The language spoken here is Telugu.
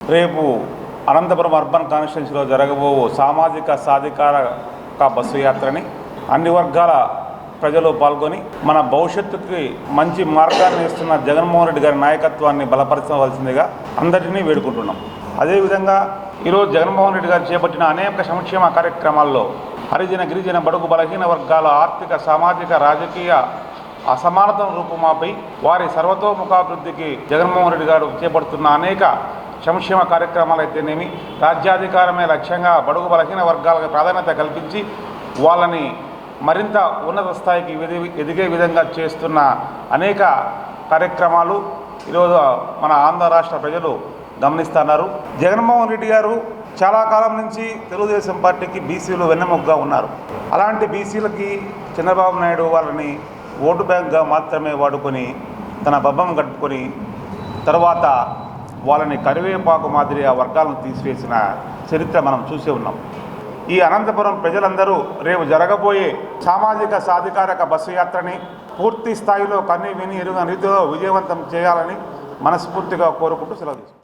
రేపు అనంతపురం అర్బన్ కాన్స్టిట్యున్సీలో జరగబో సామాజిక సాధికార బస్సు యాత్రని అన్ని వర్గాల ప్రజలు పాల్గొని మన భవిష్యత్తుకి మంచి మార్గాన్ని ఇస్తున్న జగన్మోహన్ రెడ్డి గారి నాయకత్వాన్ని బలపరచవలసిందిగా అందరినీ వేడుకుంటున్నాం. అదేవిధంగా ఈరోజు జగన్మోహన్ రెడ్డి గారు చేపట్టిన అనేక సంక్షేమ కార్యక్రమాల్లో హరిజన గిరిజన బడుగు బలహీన వర్గాల ఆర్థిక సామాజిక రాజకీయ అసమానతను రూపుమాపై వారి సర్వతోముఖాభివృద్ధికి జగన్మోహన్ రెడ్డి గారు చేపడుతున్న అనేక సంక్షేమ కార్యక్రమాలు అయితేనేమి రాజ్యాధికారమే లక్ష్యంగా బడుగు బలహీన వర్గాలకు ప్రాధాన్యత కల్పించి వాళ్ళని మరింత ఉన్నత స్థాయికి ఎది- ఎదిగే విధంగా చేస్తున్న అనేక కార్యక్రమాలు ఈరోజు మన ఆంధ్ర రాష్ట్ర ప్రజలు గమనిస్తున్నారు. జగన్మోహన్ రెడ్డి గారు చాలా కాలం నుంచి తెలుగుదేశం పార్టీకి బీసీలు వెన్నెముగ్గా ఉన్నారు. అలాంటి బీసీలకి చంద్రబాబు నాయుడు వాళ్ళని ఓటు బ్యాంక్గా మాత్రమే వాడుకొని తన బబ్బం కట్టుకొని తర్వాత వాళ్ళని కరివేపాకు మాదిరి ఆ వర్గాలను తీసివేసిన చరిత్ర మనం చూసే ఉన్నాం. ఈ అనంతపురం ప్రజలందరూ రేపు జరగబోయే సామాజిక సాధికారక బస్సు యాత్రని పూర్తి స్థాయిలో కన్ని విని ఎరుగని రీతిలో విజయవంతం చేయాలని మనస్ఫూర్తిగా కోరుకుంటూ సెలవు